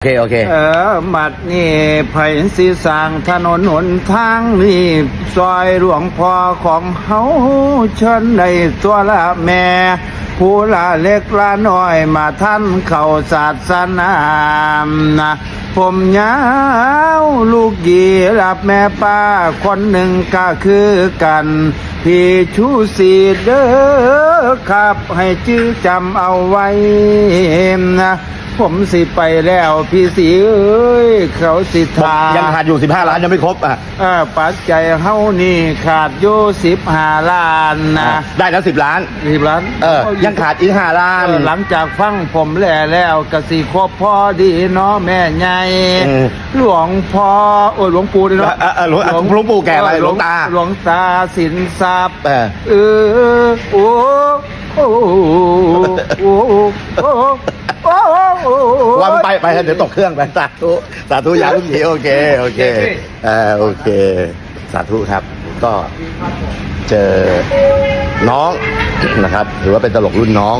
โอเค โอเค เออบัดนี่ไผ่สีสร้างถนนหนทางนี่ซอยหลวงพ่อของเฮาเชิญในตัวละแม่ ผู้ละเล็กละน้อยมาท่านเข้าศาสนานะผมยาวลูกหยีรับแม่ป้าคนหนึ่งก็คือกัน พี่ชูสีเด้อครับให้จื้อจำเอาไว้นะ ผมสิไปแล้วพี่สีเอ้ยเขาสิทายังขาดอยู่ 15 ล้านยังไม่ครบอะเออปัจจัยเฮานี่ขาดอยู่สิบห้าล้านนะได้แล้ว10 ล้านสิบล้านเออยังขาดอีก5ล้านเออหลังจากฟังผมแหล่แล้วกสิครบพอดีเนาะแม่ใหญ่อืมหลวงพ่อโอ้ยหลวงปู่ดิเนาะเออเออหลวงหลวงปู่แก่ไปหลวงตาหลวงตาสินทรัพย์เออเออโอ้โอ้โอ้โอ้โอ้โอ้ ว่าไปไปเดี๋ยวตกเครื่องไปสาธุสาธุยาลุงหีโอเคโอเคเออโอเค สาธุครับ ก็เจอน้องนะครับถือว่าเป็นตลกรุ่นน้อง